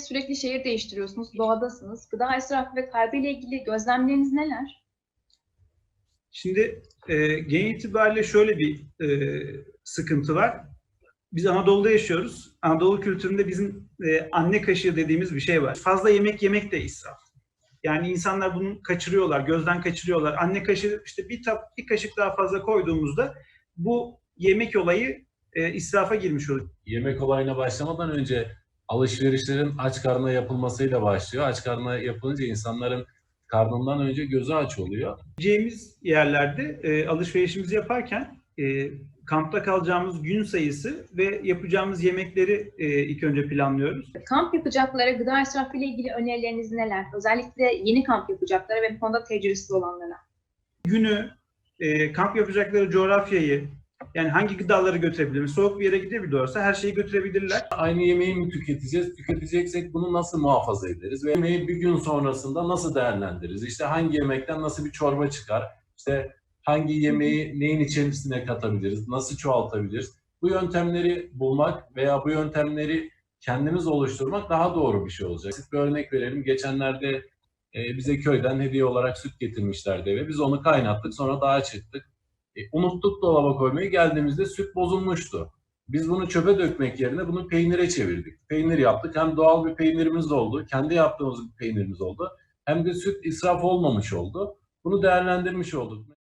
Sürekli şehir değiştiriyorsunuz, doğadasınız. Gıda israfı ve kaybı ile ilgili gözlemleriniz neler? Şimdi e, genel itibariyle şöyle bir e, sıkıntı var. Biz Anadolu'da yaşıyoruz. Anadolu kültüründe bizim e, anne kaşığı dediğimiz bir şey var. Fazla yemek yemek de israf. Yani insanlar bunu kaçırıyorlar, gözden kaçırıyorlar. Anne kaşığı işte bir tap, bir kaşık daha fazla koyduğumuzda bu yemek olayı e, israfa girmiş oluyor. yemek olayına başlamadan önce alışverişlerin aç karnına yapılmasıyla başlıyor. Aç karnına yapılınca insanların karnından önce gözü aç oluyor. Gideceğimiz yerlerde e, alışverişimizi yaparken e, kampta kalacağımız gün sayısı ve yapacağımız yemekleri e, ilk önce planlıyoruz. Kamp yapacaklara gıda israfı ile ilgili önerileriniz neler? Özellikle yeni kamp yapacaklara ve bu konuda tecrübesiz olanlara. Günü, e, kamp yapacakları coğrafyayı, yani hangi gıdaları götürebilir? Soğuk bir yere gidebiliyorsa her şeyi götürebilirler. Aynı yemeği mi tüketeceğiz? Tüketeceksek bunu nasıl muhafaza ederiz? Ve yemeği bir gün sonrasında nasıl değerlendiririz? İşte hangi yemekten nasıl bir çorba çıkar? İşte hangi yemeği neyin içerisine katabiliriz? Nasıl çoğaltabiliriz? Bu yöntemleri bulmak veya bu yöntemleri kendimiz oluşturmak daha doğru bir şey olacak. Basit Bir örnek verelim. Geçenlerde e, bize köyden hediye olarak süt getirmişlerdi eve. Biz onu kaynattık. Sonra dağa çıktık. E, unuttuk dolaba koymayı. Geldiğimizde süt bozulmuştu. Biz bunu çöpe dökmek yerine bunu peynire çevirdik. Peynir yaptık. Hem doğal bir peynirimiz oldu. Kendi yaptığımız bir peynirimiz oldu. Hem de süt israf olmamış oldu. Bunu değerlendirmiş olduk.